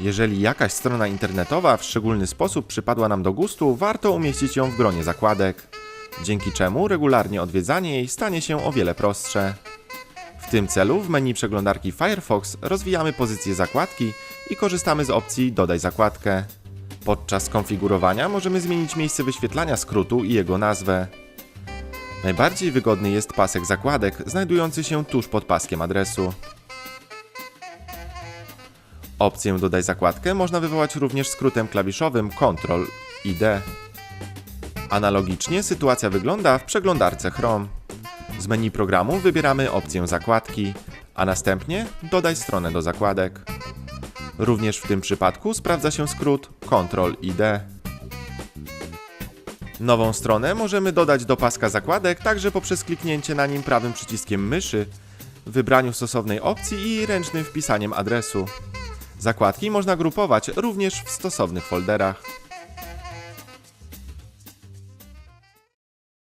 Jeżeli jakaś strona internetowa w szczególny sposób przypadła nam do gustu, warto umieścić ją w gronie zakładek, dzięki czemu regularnie odwiedzanie jej stanie się o wiele prostsze. W tym celu w menu przeglądarki Firefox rozwijamy pozycję zakładki i korzystamy z opcji Dodaj zakładkę. Podczas konfigurowania możemy zmienić miejsce wyświetlania skrótu i jego nazwę. Najbardziej wygodny jest pasek zakładek, znajdujący się tuż pod paskiem adresu. Opcję Dodaj zakładkę można wywołać również skrótem klawiszowym Ctrl i D. Analogicznie sytuacja wygląda w przeglądarce Chrome. Z menu programu wybieramy opcję zakładki, a następnie dodaj stronę do zakładek. Również w tym przypadku sprawdza się skrót Ctrl i D. Nową stronę możemy dodać do paska zakładek także poprzez kliknięcie na nim prawym przyciskiem myszy, wybraniu stosownej opcji i ręcznym wpisaniem adresu. Zakładki można grupować również w stosownych folderach.